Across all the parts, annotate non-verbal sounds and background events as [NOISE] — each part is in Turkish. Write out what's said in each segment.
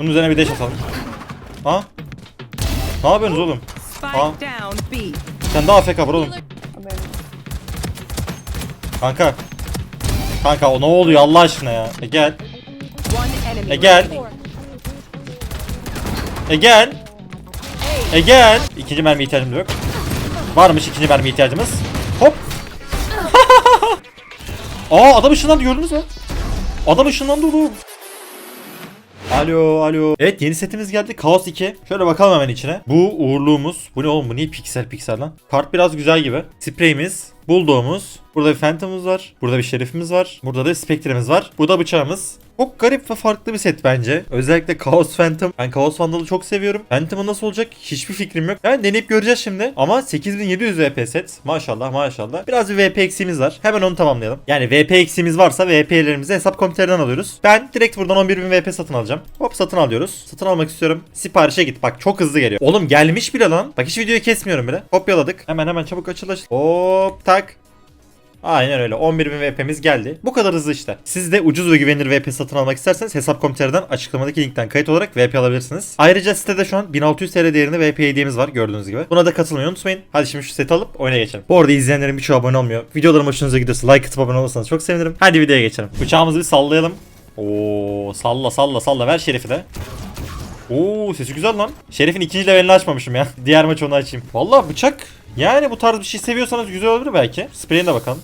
Bunun üzerine bir dash atalım. Ha? Ne yapıyorsunuz oğlum? B. Sen daha AFK var oğlum. Kanka. Kanka o ne oluyor Allah aşkına ya? E gel. E gel. E gel. E gel. İkinci mermi ihtiyacımız yok. Varmış ikinci mermi ihtiyacımız. Hop. [LAUGHS] Aa adam ışınlandı gördünüz mü? Adam ışınlandı oğlum. Alo alo. Evet yeni setimiz geldi. Kaos 2. Şöyle bakalım hemen içine. Bu uğurluğumuz. Bu ne oğlum bu niye piksel piksel lan? Kart biraz güzel gibi. Spreyimiz. Bulldog'umuz. Burada bir Phantom'umuz var. Burada bir Şerif'imiz var. Burada da Spectre'imiz var. Bu da bıçağımız. Çok garip ve farklı bir set bence. Özellikle Chaos Phantom. Ben Chaos Vandal'ı çok seviyorum. Phantom'ın nasıl olacak hiçbir fikrim yok. Yani deneyip göreceğiz şimdi. Ama 8700 VP set. Maşallah maşallah. Biraz bir VP eksiğimiz var. Hemen onu tamamlayalım. Yani VP eksiğimiz varsa VP'lerimizi hesap komiterden alıyoruz. Ben direkt buradan 11.000 VP satın alacağım. Hop satın alıyoruz. Satın almak istiyorum. Siparişe git. Bak çok hızlı geliyor. Oğlum gelmiş bile lan. Bak hiç videoyu kesmiyorum bile. Kopyaladık. Hemen hemen çabuk açıl açıl. Hop tak. Aynen öyle. 11.000 VP'miz geldi. Bu kadar hızlı işte. Siz de ucuz ve güvenilir VP satın almak isterseniz hesap.com.tr'den açıklamadaki linkten kayıt olarak VP alabilirsiniz. Ayrıca sitede şu an 1600 TL değerinde VP hediyemiz var gördüğünüz gibi. Buna da katılmayı unutmayın. Hadi şimdi şu seti alıp oyuna geçelim. Bu arada izleyenlerin birçoğu abone olmuyor. Videolarım hoşunuza gidiyorsa like atıp abone olursanız çok sevinirim. Hadi videoya geçelim. Bıçağımızı bir sallayalım. Oo salla salla salla ver şerifi de. Oo sesi güzel lan. Şerif'in ikinci levelini açmamışım ya. [LAUGHS] Diğer maç onu açayım. Vallahi bıçak yani bu tarz bir şey seviyorsanız güzel olabilir belki. Spreyine bakalım.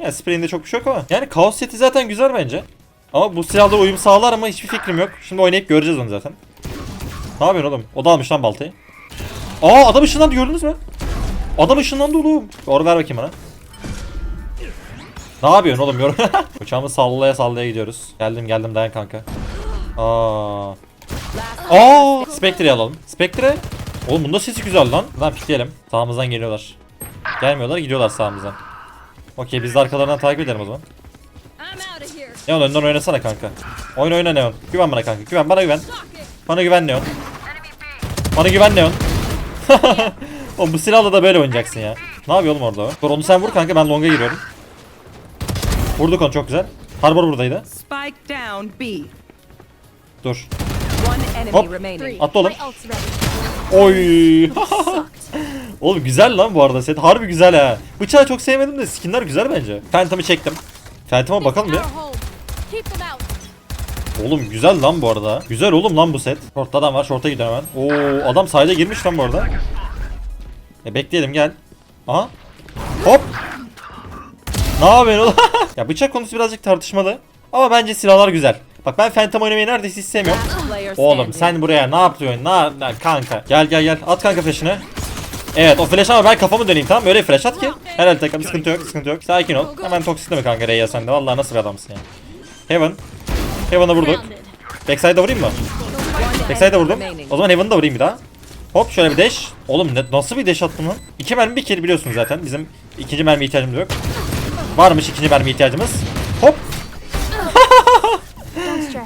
Yani spreyinde çok bir şey yok ama. Yani kaos seti zaten güzel bence. Ama bu silahla uyum sağlar ama hiçbir fikrim yok. Şimdi oynayıp göreceğiz onu zaten. Ne yapıyorsun oğlum? O da almış lan baltayı. Aa adam ışınlandı gördünüz mü? Adam ışınlandı oğlum. Doğru ver bakayım bana. Ne yapıyorsun oğlum? Yor [LAUGHS] Uçağımı sallaya sallaya gidiyoruz. Geldim geldim dayan kanka. Aa. Aa, Spectre'yi alalım. Spectre. Oğlum bunda sesi güzel lan. Lan pikleyelim. Sağımızdan geliyorlar. Gelmiyorlar gidiyorlar sağımızdan. Okey biz de arkalarından takip edelim o zaman. Neon önden oynasana kanka. Oyun oyna Neon. Güven bana kanka. Güven bana güven. Bana güven Neon. Bana güven Neon. [LAUGHS] oğlum bu silahla da böyle oynayacaksın ya. Ne yapıyor oğlum orada o? Dur onu sen vur kanka ben longa giriyorum. Vurduk onu çok güzel. Harbor buradaydı. Spike down B. Dur. Hop. Atla oğlum. Oy. [LAUGHS] Oğlum güzel lan bu arada set. Harbi güzel ha. Bıçağı çok sevmedim de skinler güzel bence. Phantom'ı çektim. Phantom'a bakalım bir. Oğlum güzel lan bu arada. Güzel oğlum lan bu set. Short'ta adam var. Short'a gidiyor hemen. Oo adam sayda girmiş lan bu arada. E bekleyelim gel. Aha. Hop. Ne yapıyorsun oğlum? [LAUGHS] ya bıçak konusu birazcık tartışmalı. Ama bence silahlar güzel. Bak ben Phantom oynamayı neredeyse hiç Oğlum sen buraya ne yapıyorsun? Ne, ne kanka? Gel gel gel. At kanka flash'ını. Evet o flash ama ben kafamı döneyim tamam? Öyle flash at ki. Helal takım sıkıntı yok sıkıntı yok. Sakin ol. Hemen toksikleme kanka Reyya sen de. Vallahi nasıl bir adamsın ya. Heaven. Heaven'a vurduk. Backside'a vurayım mı? Backside'a vurdum. O zaman Heaven'da vurayım bir daha. Hop şöyle bir dash. Oğlum ne, nasıl bir dash attım lan? İki mermi bir kill biliyorsunuz zaten. Bizim ikinci mermi ihtiyacımız yok. Varmış ikinci mermi ihtiyacımız. Hop.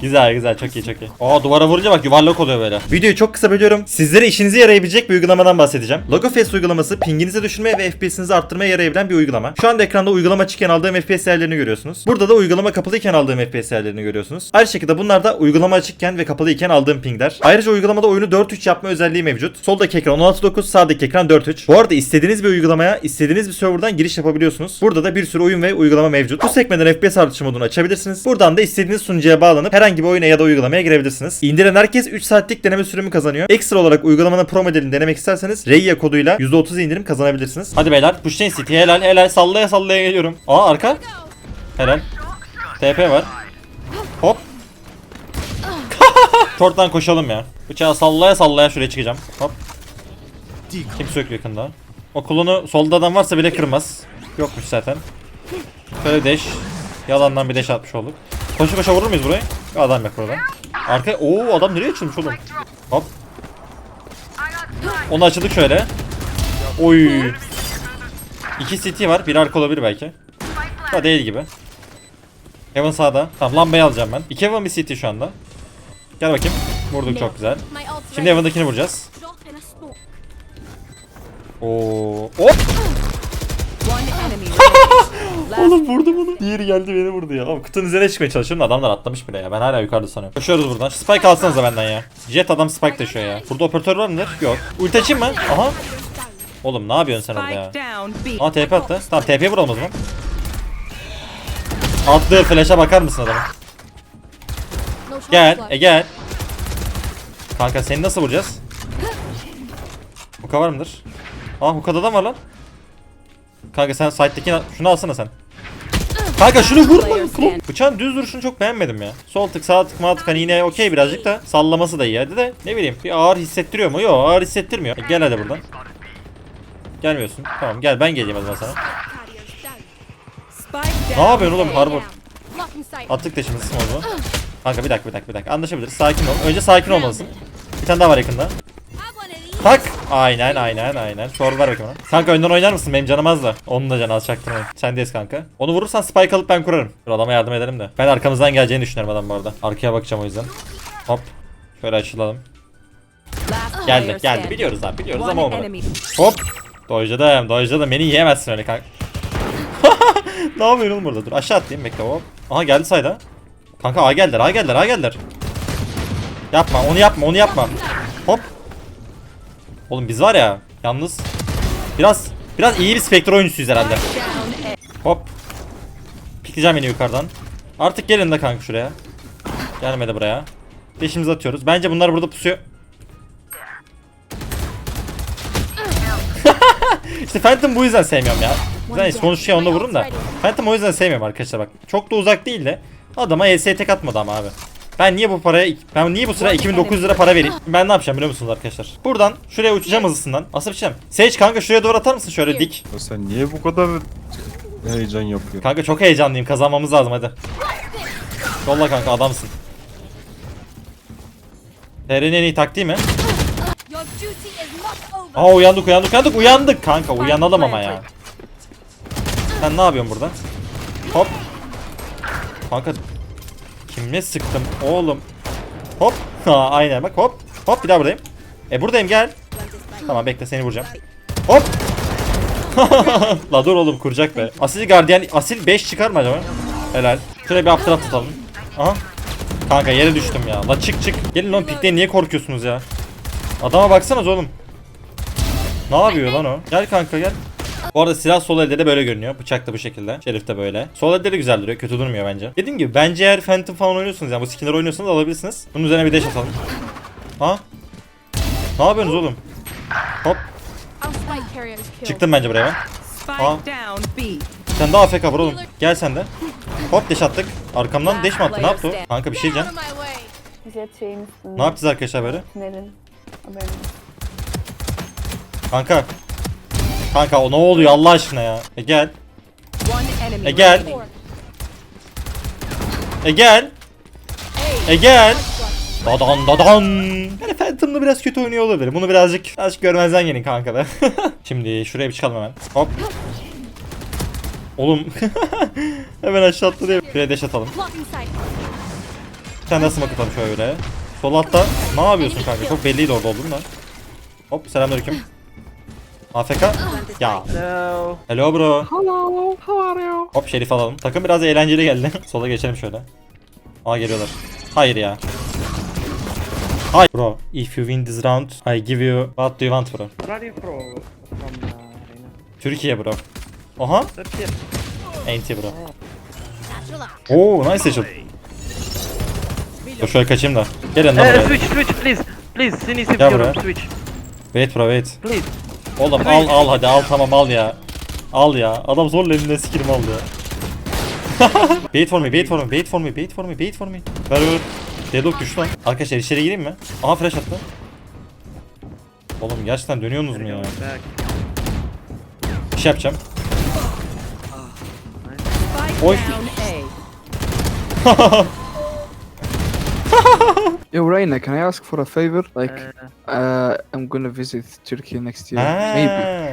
Güzel güzel çok iyi çok iyi. Aa duvara vurunca bak yuvarlak oluyor böyle. Videoyu çok kısa bölüyorum. Sizlere işinize yarayabilecek bir uygulamadan bahsedeceğim. Logofest uygulaması pinginizi düşürmeye ve FPS'inizi arttırmaya yarayabilen bir uygulama. Şu anda ekranda uygulama açıkken aldığım FPS değerlerini görüyorsunuz. Burada da uygulama kapalıyken aldığım FPS değerlerini görüyorsunuz. Aynı şekilde bunlar da uygulama açıkken ve kapalıyken aldığım pingler. Ayrıca uygulamada oyunu 4-3 yapma özelliği mevcut. Soldaki ekran 16.9, sağdaki ekran 4.3. Bu arada istediğiniz bir uygulamaya istediğiniz bir serverdan giriş yapabiliyorsunuz. Burada da bir sürü oyun ve uygulama mevcut. Bu sekmeden FPS artışı modunu açabilirsiniz. Buradan da istediğiniz sunucuya bağlanıp herhangi bir oyuna ya da uygulamaya girebilirsiniz. İndiren herkes 3 saatlik deneme sürümü kazanıyor. Ekstra olarak uygulamanın pro modelini denemek isterseniz Reya koduyla %30 indirim kazanabilirsiniz. Hadi beyler pushlayın city helal helal sallaya sallaya geliyorum. Aa arka. Helal. TP var. Hop. [LAUGHS] Short'tan koşalım ya. Bıçağı sallaya sallaya şuraya çıkacağım. Hop. Kimse yok yakında. O kulunu solda adam varsa bile kırmaz. Yokmuş zaten. Şöyle dash. Yalandan bir dash atmış olduk. Koşu koşa vurur muyuz burayı? Adam yok burada. Arka... Oo adam nereye açılmış oğlum? Hop. Onu açıldık şöyle. Oy. İki city var. Bir arka olabilir belki. Ha değil gibi. Heaven sağda. Tamam lambayı alacağım ben. İki Heaven bir city şu anda. Gel bakayım. Vurduk çok güzel. Şimdi ready. Heaven'dakini vuracağız. Oo. Hop. Oğlum vurdu bunu. Diğeri geldi beni vurdu ya. Oğlum kutunun üzerine çıkmaya çalışıyorum da adamlar atlamış bile ya. Ben hala yukarıda sanıyorum. Koşuyoruz buradan. Spike alsanıza benden ya. Jet adam spike taşıyor ya. Burada operatör var mıdır? Yok. Ulti açayım mı? Aha. Oğlum ne yapıyorsun sen orada ya? Aa TP attı. Tamam TP vuralım o zaman. Attığı flash'a bakar mısın adama? Gel. E gel. Kanka seni nasıl vuracağız? Huka var mıdır? Aa Huka'da da var lan. Kanka sen side'deki şunu alsana sen. Kanka şunu vurma. Bıçağın düz duruşunu çok beğenmedim ya. Sol tık sağ tık mağ tık hani yine okey birazcık da sallaması da iyi hadi de ne bileyim bir ağır hissettiriyor mu? Yok ağır hissettirmiyor. E, gel hadi buradan. Gelmiyorsun. Tamam gel ben geleyim o zaman sana. Ne yapıyorsun oğlum Harbor? Attık da şimdi smoke'u. Kanka bir dakika bir dakika bir dakika. Anlaşabiliriz. Sakin ol. Önce sakin olmalısın. Bir tane daha var yakında. Tak. Aynen aynen aynen. Çorba ver bakayım ona. Kanka önden oynar mısın? Benim canım az da. Onun da canı az çaktırmayın. Sendeyiz kanka. Onu vurursan spike alıp ben kurarım. Dur adama yardım edelim de. Ben arkamızdan geleceğini düşünüyorum adam bu arada. Arkaya bakacağım o yüzden. Hop. Şöyle açılalım. Geldi geldi. Biliyoruz abi biliyoruz ama olmadı. Hop. Dojladım dojladım. Beni yiyemezsin öyle kanka. [LAUGHS] ne yapıyorsun oğlum burada? Dur aşağı atlayayım bekle hop. Aha geldi sayda. Kanka A geldiler A geldiler A geldiler. Yapma onu yapma onu yapma. Hop. Oğlum biz var ya yalnız biraz biraz iyi bir spektro oyuncusuyuz herhalde. Hop. Pikleyeceğim yine yukarıdan. Artık gelin de kanka şuraya. Gelmedi buraya. Beşimizi atıyoruz. Bence bunlar burada pusuyor. [LAUGHS] işte Phantom bu yüzden sevmiyorum ya. Zaten konuşuyor onda vururum da. Phantom o yüzden sevmiyorum arkadaşlar bak. Çok da uzak değil de. Adama ES tek atmadı ama abi. Ben niye bu paraya ben niye bu sıra 2900 lira para vereyim? Ben ne yapacağım biliyor musunuz arkadaşlar? Buradan şuraya uçacağım hızlısından. Asıl biçeceğim. Sage kanka şuraya doğru atar mısın şöyle dik? Ya sen niye bu kadar heyecan yapıyorsun? Kanka çok heyecanlıyım. Kazanmamız lazım hadi. Yolla kanka adamsın. TR'nin en iyi taktiği mi? Aa uyandık uyandık uyandık uyandık kanka uyanalım ama ya. Sen ne yapıyorsun burada? Hop. Kanka kimle sıktım oğlum? Hop. [LAUGHS] Ha aynen bak hop. Hop bir daha buradayım. E buradayım gel. Tamam bekle seni vuracağım. Hop. [LAUGHS] La dur oğlum kuracak be. Asil gardiyan asil 5 çıkar mı acaba? Helal. Şuraya bir uptrap tutalım. Aha. Kanka yere düştüm ya. La çık çık. Gelin lan pikten niye korkuyorsunuz ya? Adama baksanız oğlum. Ne yapıyor lan o? Gel kanka gel. Bu arada silah sol elde de böyle görünüyor. Bıçak da bu şekilde. Şerif de böyle. Sol elde de güzel duruyor. Kötü durmuyor bence. Dediğim gibi bence eğer Phantom falan oynuyorsunuz yani bu skinler oynuyorsanız alabilirsiniz. Bunun üzerine bir dash atalım. Ha? Ne yapıyorsunuz oğlum? Hop. Çıktım bence buraya ben. B. Sen de AFK var oğlum. Gel sen de. Hop dash attık. Arkamdan dash mi attı? Ne yaptı o? Kanka bir şey. Jet şeyin üstünde. Ne yapacağız arkadaşlar böyle? Tünelin. Haberin olsun. Kanka. Kanka o ne oluyor Allah aşkına ya? E gel. Enemy. E gel. E gel. E gel. Dadan dadan. Yani Phantom'da biraz kötü oynuyor olabilir. Bunu birazcık birazcık görmezden gelin kanka da. [LAUGHS] Şimdi şuraya bir çıkalım hemen. Hop. Oğlum. [LAUGHS] hemen aşağı atladı. Şuraya dash atalım. Daha smoke atalım şöyle. Sol altta. Ne yapıyorsun kanka? Çok belliydi orada oldun da. Hop selamünaleyküm. AFK. Ya. Hello. Hello bro. Hello. How are you? Hop şerif alalım. Takım biraz eğlenceli geldi. [LAUGHS] Sola geçelim şöyle. Aa geliyorlar. Hayır ya. Hayır. Bro, if you win this round, I give you what do you want bro? Where are you from? From uh. Türkiye bro. Oha. Turkey. NT bro. Oo nice seçim. Dur şöyle kaçayım da. Gelin lan buraya. switch, switch, please. Please, Europe, buraya. switch. Wait bro wait. Please. Oğlum al al hadi al tamam al ya. Al ya. Adam zorla elinden sikirim aldı ya. [LAUGHS] bait for me, bait for me, bait for me, bait for me, bait for me. Ver ver. Deadlock düştü lan. Arkadaşlar içeri gireyim mi? Aha flash attı. Oğlum gerçekten dönüyorsunuz mu ya? Bir şey yapacağım. Spike Oy. [LAUGHS] Yo, Reina, can I ask for a favor? Like, Uh, uh, I'm gonna visit Turkey next year, maybe.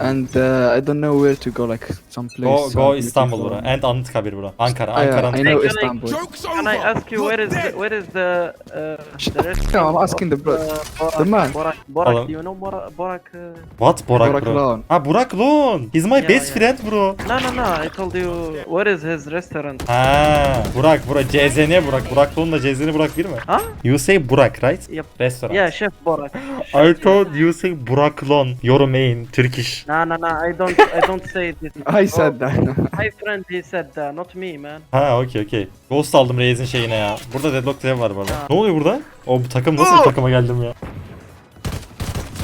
And uh, I don't know where to go, like some place. Go, go looking İstanbul bura. And Anıtkabir bura. Ankara. Ah, yeah, Ankara. I know I- Istanbul. can I ask you where is the, where is the uh, the restaurant? Yeah, I'm asking the bro. Uh, Borak, the man. Borak, Borak, Hello. do you know Borak? Borak uh... What? Borak, Burak bro. Loan. Ha Burak Loan. He's my Yeah, best yeah. friend bro. No, no, no. I told you where is his restaurant? Ha Burak Burak CZN Burak. Burak Loan'la CZN Burak bir mi? Huh? You say Burak right? Yep. Restaurant. Yeah, Chef Borak. I told you say Burak Loan. Your main Turkish. No, no, no. I don't. I don't say this. I said that. My friend, he said that, not me, man. Ha okey okey. Ghost aldım Reis'in şeyine ya. Burada Deadlock Dev var bu arada. Ne oluyor burada? O bu takım nasıl bir takıma geldim ya?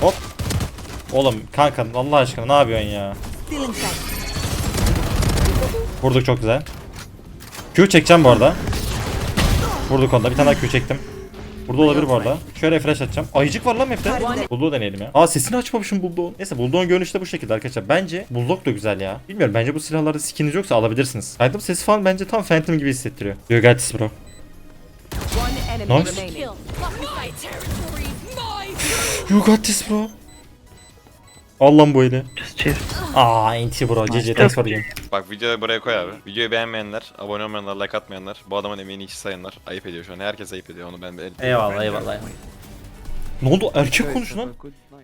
Hop. Oğlum kanka Allah aşkına ne yapıyorsun ya? Vurduk çok güzel. Q çekeceğim bu arada. Vurduk onda. Bir tane daha Q çektim. Burada olabilir bu arada. Şöyle flash atacağım. Ayıcık var lan map'te. Bulldog'u deneyelim ya. Aa sesini açmamışım Bulldog'un. Neyse Bulldog'un görünüşü de bu şekilde arkadaşlar. Bence Bulldog da güzel ya. Bilmiyorum bence bu silahlarda skininiz yoksa alabilirsiniz. Phantom sesi falan bence tam Phantom gibi hissettiriyor. You got this bro. Nice. You got this bro. Allah'ım bu eli. Just chill. Aa enti bro. GG thanks for the game. Bak videoyu buraya koy abi. Videoyu beğenmeyenler, abone olmayanlar, like atmayanlar, bu adamın emeğini hiç sayanlar ayıp ediyor şu an. Herkes ayıp ediyor onu ben belirteyim. Eyvallah eyvallah. Ne oldu? Erkek konuş lan.